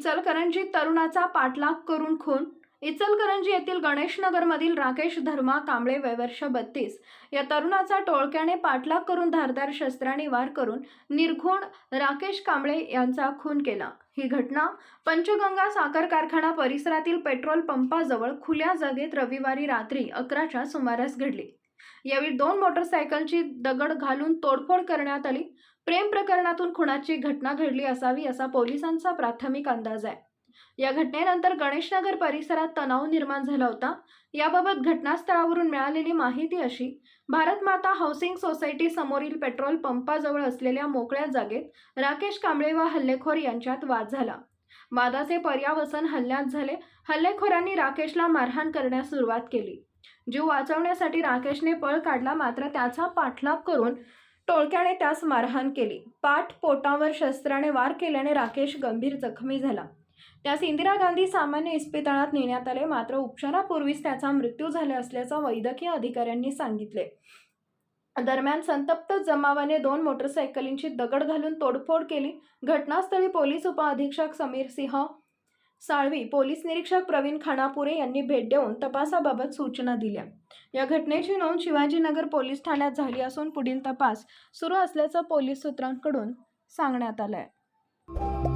इचलकरंजी तरुणाचा पाठलाग करून खून? इचलकरंजी येथील गणेशनगरमधील राकेश धर्मा कांबळे वयवर्ष बत्तीस. या तरुणाचा टोळक्याने पाठलाग करून धारदार शस्त्राने वार करून निर्घुण राकेश कांबळे यांचा खून केला. ही घटना पंचगंगा साखर कारखाना परिसरातील पेट्रोल पंपाजवळ खुल्या जागेत रविवारी रात्री अकराच्या सुमारास घडली. यावेळी दोन मोटरसायकलची दगड घालून तोडफोड करण्यात आली. प्रेम प्रकरणातून खुणाची घटना घडली असावी असा पोलिसांचा प्राथमिक अंदाज आहे. या घटनेनंतर गणेशनगर परिसरात तणाव निर्माण झाला होता. याबाबत घटनास्थळावरून मिळालेली माहिती अशी भारत माता हाऊसिंग सोसायटी समोरील पेट्रोल पंपाजवळ असलेल्या मोकळ्या जागेत राकेश कांबळे व हल्लेखोर यांच्यात वाद झाला. वादाचे पर्यावसन हल्ल्यात झाले. हल्लेखोरांनी राकेशला मारहाण करण्यास सुरुवात केली. जीव वाचवण्यासाठी राकेशने पळ काढला मात्र त्याचा पाठलाग करून टोळक्याने त्यास मारहाण केली. पाठ पोटावर शस्त्राने वार केल्याने राकेश गंभीर जखमी झाला. त्यास इंदिरा गांधी सामान्य इस्पितळात नेण्यात आले मात्र उपचारापूर्वीच त्याचा मृत्यू झाला असल्याचा वैद्यकीय अधिकाऱ्यांनी सांगितले. दरम्यान संतप्त जमावाने दोन मोटरसायकलींची दगड घालून तोडफोड केली. घटनास्थळी पोलीस उपअधीक्षक समीर सिंह साळवी पोलीस निरीक्षक प्रवीण खानापुरे यांनी भेट देऊन तपासाबाबत सूचना दिल्या. या घटनेची नोंद शिवाजीनगर पोलीस ठाण्यात झाली असून पुढील तपास सुरू असल्याचं पोलीस सूत्रांकडून सांगण्यात आलं आहे